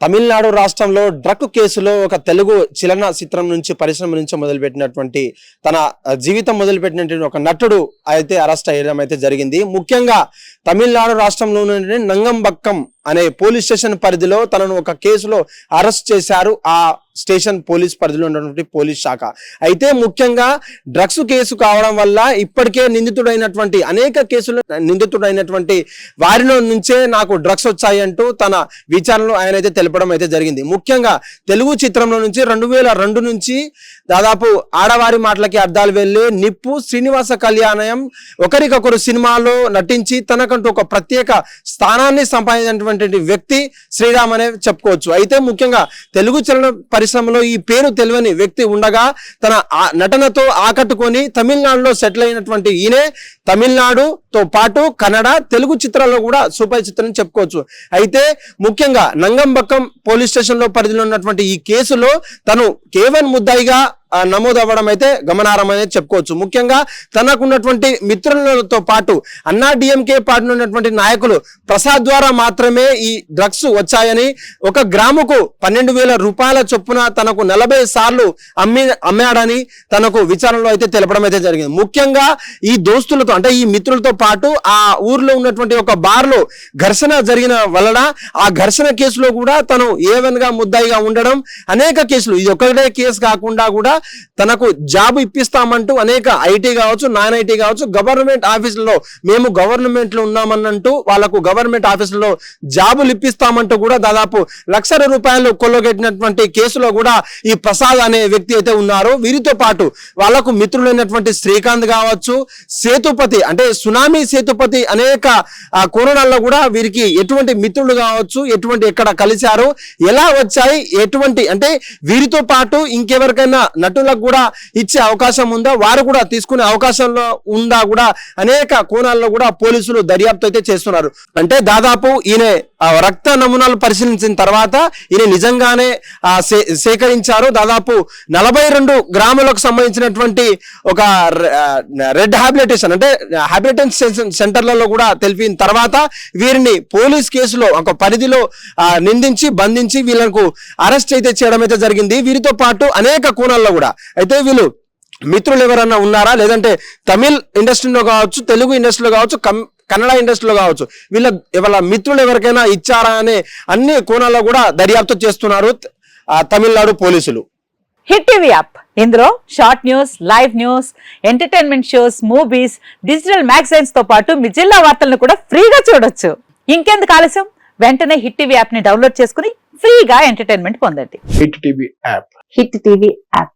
తమిళనాడు రాష్ట్రంలో డ్రగ్ కేసులో ఒక తెలుగు చలన చిత్రం నుంచి పరిశ్రమ నుంచి మొదలుపెట్టినటువంటి తన జీవితం మొదలుపెట్టినటువంటి ఒక నటుడు అయితే అరెస్ట్ అయ్యడం అయితే జరిగింది. ముఖ్యంగా తమిళనాడు రాష్ట్రంలో నంగంబక్కం అనే పోలీస్ స్టేషన్ పరిధిలో తనను ఒక కేసులో అరెస్ట్ చేశారు ఆ స్టేషన్ పోలీస్ పరిధిలో ఉన్నటువంటి పోలీస్ శాఖ. అయితే ముఖ్యంగా డ్రగ్స్ కేసు కావడం వల్ల ఇప్పటికే నిందితుడైనటువంటి అనేక కేసులు నిందితుడైనటువంటి వారిలో నుంచే నాకు డ్రగ్స్ వచ్చాయి అంటూ తన విచారణలో ఆయన అయితే తెలపడం అయితే జరిగింది. ముఖ్యంగా తెలుగు చిత్రంలో నుంచి రెండు వేల రెండు నుంచి దాదాపు ఆడవారి మాటలకి అర్థాలు వెళ్ళి నిప్పు శ్రీనివాస కళ్యాణం ఒకరికొకరు సినిమాలో నటించి తనకంటూ ఒక ప్రత్యేక స్థానాన్ని సంపాదించినటువంటి వ్యక్తి శ్రీరామ్ అనే చెప్పుకోవచ్చు. అయితే ముఖ్యంగా తెలుగు చలన పరిశ్రమలో ఈ పేరు తెలియని వ్యక్తి ఉండగా తన ఆ- నటనతో ఆకట్టుకొని తమిళనాడులో సెటిల్ అయినటువంటి ఈయనే తమిళనాడుతో పాటు కన్నడ తెలుగు చిత్రాల్లో కూడా సూపర్ చిత్రం చెప్పుకోవచ్చు. అయితే ముఖ్యంగా నంగంబక్కం పోలీస్ స్టేషన్లో పరిధిలో ఉన్నటువంటి ఈ కేసులో తను కేవన్ ముద్దాయిగా నమోదు అవ్వడం అయితే గమనార్హం అనేది చెప్పుకోవచ్చు. ముఖ్యంగా తనకున్నటువంటి మిత్రులతో పాటు అన్నా డిఎంకే పార్టీ ఉన్నటువంటి నాయకులు ప్రసాద్ ద్వారా మాత్రమే ఈ డ్రగ్స్ వచ్చాయని ఒక గ్రాముకు పన్నెండు వేల రూపాయల చొప్పున తనకు నలభై సార్లు అమ్మి అమ్మాడని తనకు విచారణలో అయితే తెలపడం అయితే జరిగింది. ముఖ్యంగా ఈ దోస్తులతో అంటే ఈ మిత్రులతో పాటు ఆ ఊర్లో ఉన్నటువంటి ఒక బార్లో ఘర్షణ జరిగిన వలన ఆ ఘర్షణ కేసులో కూడా తను ఏవన్గా ముద్దాయిగా ఉండడం అనేక కేసులు ఇది ఒకటే కేసు కాకుండా కూడా తనకు జాబ్ ఇప్పిస్తామంటూ అనేక ఐటీ కావచ్చు నాన్ ఐటీ కావచ్చు గవర్నమెంట్ ఆఫీసుల్లో మేము గవర్నమెంట్లో ఉన్నామన్నంటూ వాళ్ళకు గవర్నమెంట్ ఆఫీసుల్లో జాబులు ఇప్పిస్తామంటూ కూడా దాదాపు లక్షల రూపాయలు కొల్లగొట్టినటువంటి కేసులో కూడా ఈ ప్రసాద్ అనే వ్యక్తి అయితే ఉన్నారు. వీరితో పాటు వాళ్ళకు మిత్రులైనటువంటి శ్రీకాంత్ కావచ్చు సేతుపతి అంటే సునామీ సేతుపతి అనేక ఆ, కోణాల్లో కూడా వీరికి ఎటువంటి మిత్రులు కావచ్చు ఎటువంటి ఎక్కడ కలిశారు ఎలా వచ్చాయి ఎటువంటి అంటే వీరితో పాటు ఇంకెవరికైనా నటులకు కూడా ఇచ్చే అవకాశం ఉందా? వారు కూడా తీసుకునే అవకాశంలో ఉందా కూడా? అనేక కోణాల్లో కూడా పోలీసులు దర్యాప్తు అయితే చేస్తున్నారు. అంటే దాదాపు ఈయన రక్త నమూనాలు పరిశీలించిన తర్వాత ఈయన నిజంగానే సేకరించారు. దాదాపు నలభై రెండు గ్రాములకు సంబంధించినటువంటి ఒక రెడ్ హాబిలిటేషన్ అంటే హాబిలిటేషన్ సెంటర్లలో కూడా తెలిపిన తర్వాత వీరిని పోలీస్ కేసులో ఒక పరిధిలో నిందించి బంధించి వీళ్ళకు అరెస్ట్ అయితే చేయడం అయితే జరిగింది. వీరితో పాటు అనేక కోణాల్లో కూడా. అయితే వీళ్ళు మిత్రులు ఎవరన్నా ఉన్నారా? లేదంటే తమిళ్ ఇండస్ట్రీలో కావచ్చు తెలుగు ఇండస్ట్రీలో కావచ్చు కన్నడ ఇండస్ట్రీలో కావచ్చు వీళ్ళ వాళ్ళ మిత్రులు ఎవరికైనా ఇచ్చారా అనే అన్ని కోణాల్లో కూడా దర్యాప్తు చేస్తున్నారు తమిళనాడు పోలీసులు. Hit TV app. ఇందులో short news live news entertainment shows movies digital మ్యాగజైన్స్తో పాటు మీ జిల్లా వార్తలను కూడా ఫ్రీగా చూడొచ్చు. ఇంకెందుకు ఆలస్యం? వెంటనే హిట్ టీవీ యాప్ని డౌన్లోడ్ చేసుకుని ఫ్రీగా ఎంటర్టైన్మెంట్ పొందండి. Hit TV app. Hit TV app.